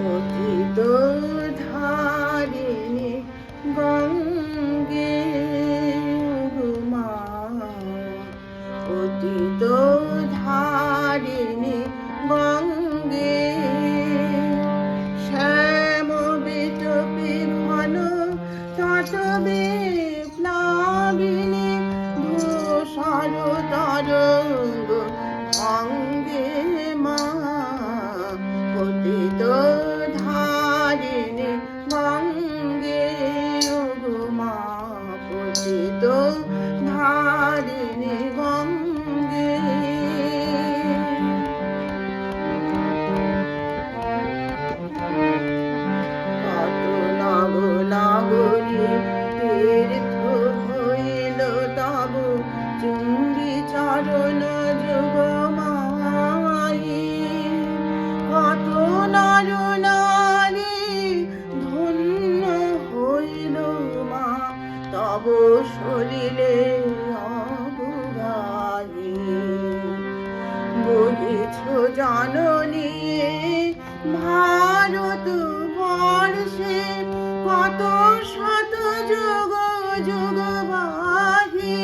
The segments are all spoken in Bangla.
পতিত ধারিণী গঙ্গে তব সলিলে অবগাহি বহিছ জননী, ভারত বর্ষে কত শত যুগ যুগ বাহি।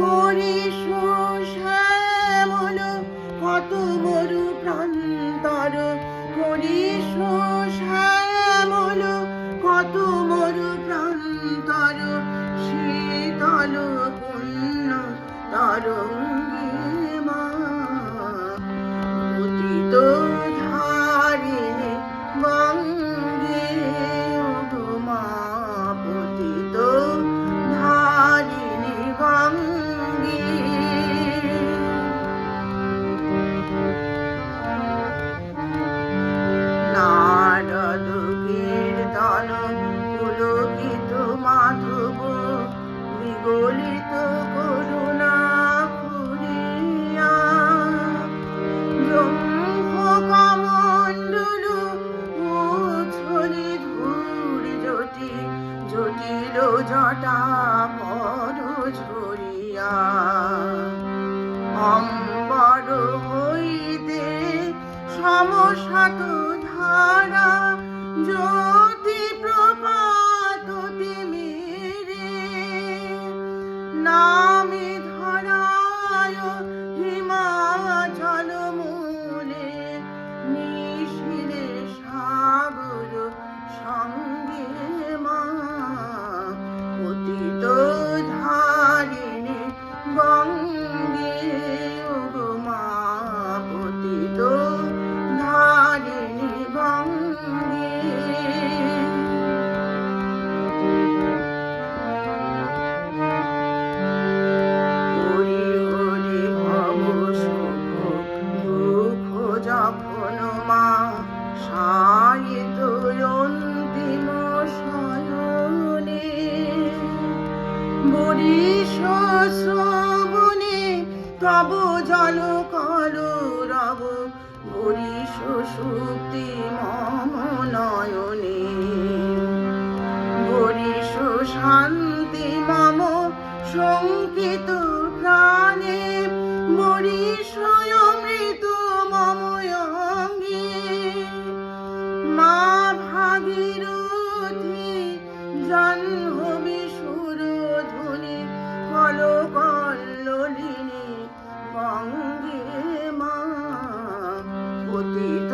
করিস কত মরু প্রান্তর olhos. ঝরিয়া অম্বর হইতে সমসাত ধারা জ্যোতি শ্রবণে তব জল কর রব। হরি সুশুক্তি মম হরি শান্তি মম প্রাণে। হরি স্বয়মৃত মম মা ভাগীরথী জন্ম বিশুর মোহিনী হল কল্লিনী বঙ্গে মা পতিত